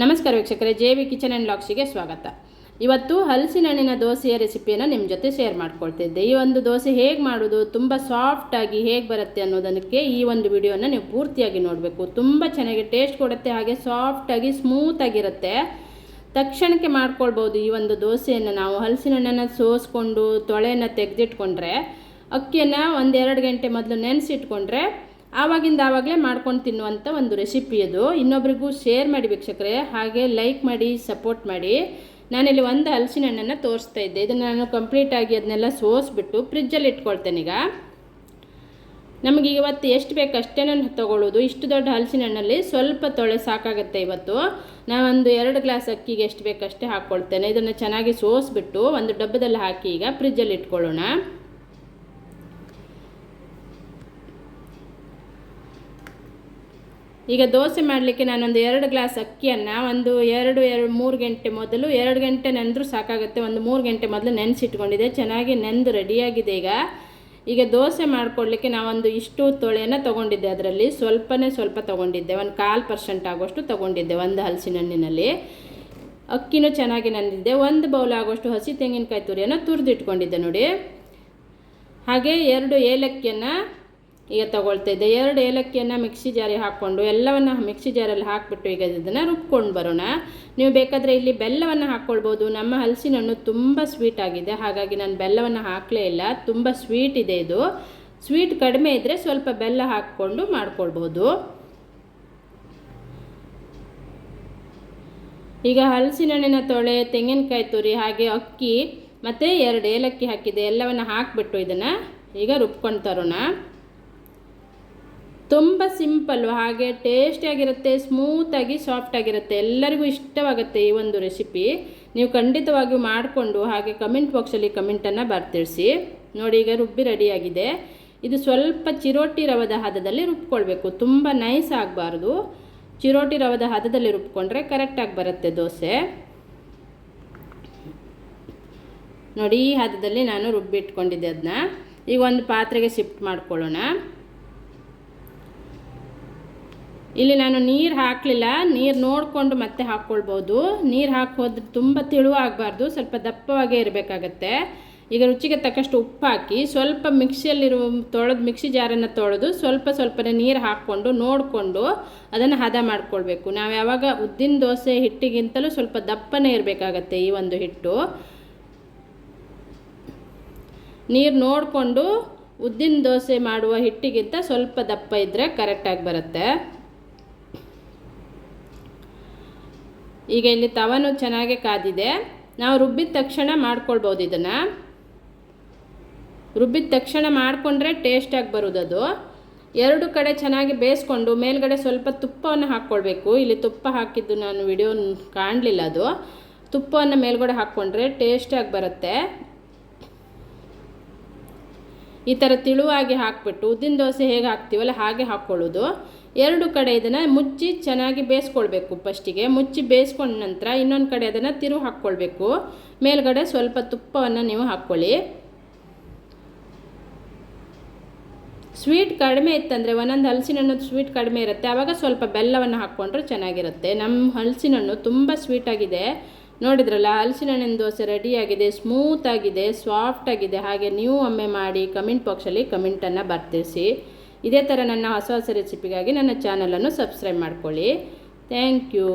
ನಮಸ್ಕಾರ ವೀಕ್ಷಕರೇ, J V kitchen and ಲಾಕ್ಸಿಗೆ ಸ್ವಾಗತ. ಇವತ್ತು ಹಲಸಿನ ಹಣ್ಣಿನ ದೋಸೆಯ ರೆಸಿಪಿಯನ್ನು ನಿಮ್ಮ ಜೊತೆ ಶೇರ್ ಮಾಡ್ಕೊಳ್ತಿದ್ದೆ. ಈ ಒಂದು ದೋಸೆ ಹೇಗೆ ಮಾಡೋದು, ತುಂಬ ಸಾಫ್ಟಾಗಿ ಹೇಗೆ ಬರುತ್ತೆ ಅನ್ನೋದಕ್ಕೆ ಈ ಒಂದು ವಿಡಿಯೋನ ನೀವು ಪೂರ್ತಿಯಾಗಿ ನೋಡಬೇಕು. ತುಂಬ ಚೆನ್ನಾಗಿ ಟೇಸ್ಟ್ ಕೊಡುತ್ತೆ, ಹಾಗೆ ಸಾಫ್ಟಾಗಿ ಸ್ಮೂತಾಗಿರುತ್ತೆ ತಕ್ಷಣಕ್ಕೆ ಮಾಡ್ಕೊಳ್ಬೋದು ಈ ಒಂದು ದೋಸೆಯನ್ನು ನಾವು. ಹಲಸಿನ ಹಣ್ಣನ್ನು ಸೋಸ್ಕೊಂಡು ತೊಳೆಯನ್ನು ತೆಗೆದಿಟ್ಕೊಂಡ್ರೆ, ಅಕ್ಕಿಯನ್ನು ಒಂದೆರಡು ಗಂಟೆ ಮೊದಲು ನೆನೆಸಿಟ್ಕೊಂಡ್ರೆ ಆವಾಗಿಂದ ಆವಾಗಲೇ ಮಾಡ್ಕೊಂಡು ತಿನ್ನುವಂಥ ಒಂದು ರೆಸಿಪಿ ಅದು. ಇನ್ನೊಬ್ರಿಗೂ ಶೇರ್ ಮಾಡಿ ವೀಕ್ಷಕರೇ, ಹಾಗೆ ಲೈಕ್ ಮಾಡಿ ಸಪೋರ್ಟ್ ಮಾಡಿ. ನಾನಿಲ್ಲಿ ಒಂದು ಹಲಸಿನ ಹಣ್ಣನ್ನು ತೋರಿಸ್ತಾ ಇದ್ದೆ. ಇದನ್ನು ನಾನು ಕಂಪ್ಲೀಟಾಗಿ ಅದನ್ನೆಲ್ಲ ಸೋಸ್ಬಿಟ್ಟು ಫ್ರಿಜ್ಜಲ್ಲಿ ಇಟ್ಕೊಳ್ತೇನೆ ಈಗ. ನಮಗೆ ಇವತ್ತು ಎಷ್ಟು ಬೇಕು ಅಷ್ಟೇ ತೊಗೊಳ್ಳೋದು. ಇಷ್ಟು ದೊಡ್ಡ ಹಲಸಿನ ಹಣ್ಣಲ್ಲಿ ಸ್ವಲ್ಪ ತೊಳೆ ಸಾಕಾಗುತ್ತೆ ಇವತ್ತು. ನಾನೊಂದು ಎರಡು ಗ್ಲಾಸ್ ಅಕ್ಕಿಗೆ ಎಷ್ಟು ಬೇಕಷ್ಟೇ ಹಾಕ್ಕೊಳ್ತೇನೆ ಇದನ್ನು ಚೆನ್ನಾಗಿ ಸೋಸ್ಬಿಟ್ಟು ಒಂದು ಡಬ್ಬದಲ್ಲಿ ಹಾಕಿ ಈಗ ಫ್ರಿಜ್ಜಲ್ಲಿ ಇಟ್ಕೊಳ್ಳೋಣ. ಈಗ ದೋಸೆ ಮಾಡಲಿಕ್ಕೆ ನಾನೊಂದು ಎರಡು ಗ್ಲಾಸ್ ಅಕ್ಕಿಯನ್ನು ಒಂದು ಎರಡು ಎರಡು, ಮೂರು ಗಂಟೆ ಮೊದಲು ಎರಡು ಗಂಟೆ ನೆಂದರೂ ಸಾಕಾಗುತ್ತೆ. ಒಂದು ಮೂರು ಗಂಟೆ ಮೊದಲು ನೆನೆಸಿಟ್ಕೊಂಡಿದೆ. ಚೆನ್ನಾಗಿ ನೆಂದು ರೆಡಿಯಾಗಿದೆ ಈಗ. ಈಗ ದೋಸೆ ಮಾಡ್ಕೊಳ್ಳಿಕ್ಕೆ ನಾವೊಂದು ಇಷ್ಟು ತೊಳೆಯನ್ನು ತೊಗೊಂಡಿದ್ದೆ ಅದರಲ್ಲಿ. ಸ್ವಲ್ಪನೇ ಸ್ವಲ್ಪ ತೊಗೊಂಡಿದ್ದೆ. ಒಂದು ಕಾಲು ಪರ್ಸೆಂಟ್ ಆಗುವಷ್ಟು ತೊಗೊಂಡಿದ್ದೆ ಒಂದು ಹಲಸಿನ ಹಣ್ಣಿನಲ್ಲಿ. ಅಕ್ಕಿನೂ ಚೆನ್ನಾಗಿ ನೆಂದಿದ್ದೆ ಒಂದು ಬೌಲ್ ಆಗುವಷ್ಟು ಹಸಿ ತೆಂಗಿನಕಾಯಿ ತುರಿಯನ್ನು ತುರಿದಿಟ್ಕೊಂಡಿದ್ದೆ ನೋಡಿ. ಹಾಗೆ ಎರಡು ಏಲಕ್ಕಿಯನ್ನು ಈಗ ತಗೊಳ್ತಾ ಇದ್ದೆ. ಎರಡು ಏಲಕ್ಕಿಯನ್ನು ಮಿಕ್ಸಿ ಜಾರಿ ಹಾಕ್ಕೊಂಡು ಎಲ್ಲವನ್ನು ಮಿಕ್ಸಿ ಜಾರಲ್ಲಿ ಹಾಕಿಬಿಟ್ಟು ಈಗ ಇದನ್ನು ರುಬ್ಕೊಂಡು ಬರೋಣ. ನೀವು ಬೇಕಾದರೆ ಇಲ್ಲಿ ಬೆಲ್ಲವನ್ನು ಹಾಕ್ಕೊಳ್ಬೋದು. ನಮ್ಮ ಹಲಸಿನ ಹಣ್ಣು ತುಂಬ ಸ್ವೀಟ್ ಆಗಿದೆ. ಹಾಗಾಗಿ ನಾನು ಬೆಲ್ಲವನ್ನು ಹಾಕಲೇ ಇಲ್ಲ. ತುಂಬ ಸ್ವೀಟ್ ಇದೆ ಇದು. ಸ್ವೀಟ್ ಕಡಿಮೆ ಇದ್ದರೆ ಸ್ವಲ್ಪ ಬೆಲ್ಲ ಹಾಕ್ಕೊಂಡು ಮಾಡ್ಕೊಳ್ಬೋದು. ಈಗ ಹಲಸಿನ ಹಣ್ಣಿನ ತೊಳೆ, ತೆಂಗಿನಕಾಯಿ ತುರಿ, ಹಾಗೆ ಅಕ್ಕಿ, ಮತ್ತು ಎರಡು ಏಲಕ್ಕಿ ಹಾಕಿದೆ. ಎಲ್ಲವನ್ನು ಹಾಕಿಬಿಟ್ಟು ಇದನ್ನು ಈಗ ರುಬ್ಕೊಂಡು ತರೋಣ. ತುಂಬ ಸಿಂಪಲ್ಲು, ಹಾಗೆ ಟೇಸ್ಟಿಯಾಗಿರುತ್ತೆ ಸ್ಮೂತಾಗಿ ಸಾಫ್ಟಾಗಿರುತ್ತೆ ಎಲ್ಲರಿಗೂ ಇಷ್ಟವಾಗುತ್ತೆ ಈ ಒಂದು ರೆಸಿಪಿ ನೀವು ಖಂಡಿತವಾಗಿಯೂ ಮಾಡಿಕೊಂಡು ಹಾಗೆ ಕಮೆಂಟ್ ಬಾಕ್ಸಲ್ಲಿ ಕಮೆಂಟನ್ನು ಬರ್ತಿಳಿಸಿ ನೋಡಿ, ಈಗ ರುಬ್ಬಿ ರೆಡಿಯಾಗಿದೆ ಇದು ಸ್ವಲ್ಪ ಚಿರೋಟಿ ರವದ ಹದದಲ್ಲಿ ರುಬ್ಕೊಳ್ಬೇಕು. ತುಂಬ ನೈಸ್ ಆಗಬಾರ್ದು. ಚಿರೋಟಿ ರವದ ಹದದಲ್ಲಿ ರುಬ್ಕೊಂಡ್ರೆ ಕರೆಕ್ಟಾಗಿ ಬರುತ್ತೆ ದೋಸೆ. ನೋಡಿ, ಈ ಹದದಲ್ಲಿ ನಾನು ರುಬ್ಬಿಟ್ಕೊಂಡಿದ್ದೆ ಅದನ್ನ ಈಗ ಒಂದು ಪಾತ್ರೆಗೆ ಶಿಫ್ಟ್ ಮಾಡ್ಕೊಳ್ಳೋಣ. ಇಲ್ಲಿ ನಾನು ನೀರು ಹಾಕಲಿಲ್ಲ. ನೀರು ನೋಡಿಕೊಂಡು ಮತ್ತೆ ಹಾಕ್ಕೊಳ್ಬೋದು ನೀರು ಹಾಕೋದ್ರೆ ತುಂಬ ತಿಳುವಾಗಬಾರ್ದು. ಸ್ವಲ್ಪ ದಪ್ಪವಾಗೇ ಇರಬೇಕಾಗತ್ತೆ. ಈಗ ರುಚಿಗೆ ತಕ್ಕಷ್ಟು ಉಪ್ಪು ಹಾಕಿ ಸ್ವಲ್ಪ ಮಿಕ್ಸಿಯಲ್ಲಿರುವ ತೊಳೆದು ಮಿಕ್ಸಿ ಜಾರನ್ನು ತೊಳೆದು ಸ್ವಲ್ಪ ಸ್ವಲ್ಪನೇ ನೀರು ಹಾಕ್ಕೊಂಡು ನೋಡಿಕೊಂಡು ಅದನ್ನು ಹದ ಮಾಡ್ಕೊಳ್ಬೇಕು. ನಾವು ಯಾವಾಗ ಉದ್ದಿನ ದೋಸೆ ಹಿಟ್ಟಿಗಿಂತಲೂ ಸ್ವಲ್ಪ ದಪ್ಪನೇ ಇರಬೇಕಾಗತ್ತೆ ಈ ಒಂದು ಹಿಟ್ಟು. ನೀರು ನೋಡಿಕೊಂಡು ಉದ್ದಿನ ದೋಸೆ ಮಾಡುವ ಹಿಟ್ಟಿಗಿಂತ ಸ್ವಲ್ಪ ದಪ್ಪ ಇದ್ದರೆ ಕರೆಕ್ಟಾಗಿ ಬರುತ್ತೆ. ಈಗ ಇಲ್ಲಿ ತವನು ಚೆನ್ನಾಗಿ ಕಾದಿದೆ. ನಾವು ರುಬ್ಬಿದ ತಕ್ಷಣ ಮಾಡ್ಕೊಳ್ಬೋದು ಇದನ್ನು. ರುಬ್ಬಿದ ತಕ್ಷಣ ಮಾಡಿಕೊಂಡ್ರೆ ಟೇಸ್ಟಾಗಿ ಅದು. ಎರಡು ಕಡೆ ಚೆನ್ನಾಗಿ ಬೇಯಿಸ್ಕೊಂಡು ಮೇಲ್ಗಡೆ ಸ್ವಲ್ಪ ತುಪ್ಪವನ್ನು ಹಾಕ್ಕೊಳ್ಬೇಕು. ಇಲ್ಲಿ ತುಪ್ಪ ಹಾಕಿದ್ದು ನಾನು ವಿಡಿಯೋ ಕಾಣಲಿಲ್ಲ ಅದು. ತುಪ್ಪವನ್ನು ಮೇಲ್ಗಡೆ ಹಾಕ್ಕೊಂಡ್ರೆ ಟೇಸ್ಟಾಗಿ ಬರುತ್ತೆ. ಈ ಥರ ತಿಳುವಾಗಿ ಹಾಕಿಬಿಟ್ಟು ಉದ್ದಿನ ದೋಸೆ ಹೇಗೆ ಹಾಕ್ತೀವಲ್ಲ ಹಾಗೆ ಹಾಕ್ಕೊಳ್ಳೋದು ಎರಡು ಕಡೆ ಇದನ್ನು ಮುಚ್ಚಿ ಚೆನ್ನಾಗಿ ಬೇಯಿಸ್ಕೊಳ್ಬೇಕು ಫಸ್ಟಿಗೆ. ಮುಚ್ಚಿ ಬೇಯಿಸ್ಕೊಂಡ ನಂತರ ಇನ್ನೊಂದು ಕಡೆ ಅದನ್ನು ತಿರು ಹಾಕ್ಕೊಳ್ಬೇಕು. ಮೇಲ್ಗಡೆ ಸ್ವಲ್ಪ ತುಪ್ಪವನ್ನು ನೀವು ಹಾಕ್ಕೊಳ್ಳಿ. ಸ್ವೀಟ್ ಕಡಿಮೆ ಇತ್ತಂದರೆ ಒಂದೊಂದು ಹಲಸಿನ ಹಣ್ಣು ಸ್ವೀಟ್ ಕಡಿಮೆ ಇರುತ್ತೆ. ಆವಾಗ ಸ್ವಲ್ಪ ಬೆಲ್ಲವನ್ನು ಹಾಕ್ಕೊಂಡ್ರೆ ಚೆನ್ನಾಗಿರುತ್ತೆ. ನಮ್ಮ ಹಲಸಿನ ಹಣ್ಣು ತುಂಬ ಸ್ವೀಟಾಗಿದೆ ನೋಡಿದ್ರಲ್ಲ ಹಲಸಿನ ಹಣ್ಣಿನ ದೋಸೆ ರೆಡಿಯಾಗಿದೆ ಸ್ಮೂತಾಗಿದೆ ಸಾಫ್ಟಾಗಿದೆ ಹಾಗೆ ನೀವು ಒಮ್ಮೆ ಮಾಡಿ ಕಮೆಂಟ್ ಬಾಕ್ಸಲ್ಲಿ ಕಮೆಂಟನ್ನು ಬರ್ತಿಸಿ ಇದೇ ಥರ ನನ್ನ ಹೊಸ ಹೊಸ ರೆಸಿಪಿಗಾಗಿ ನನ್ನ ಚಾನಲನ್ನು ಸಬ್ಸ್ಕ್ರೈಬ್ ಮಾಡ್ಕೊಳ್ಳಿ. Thank you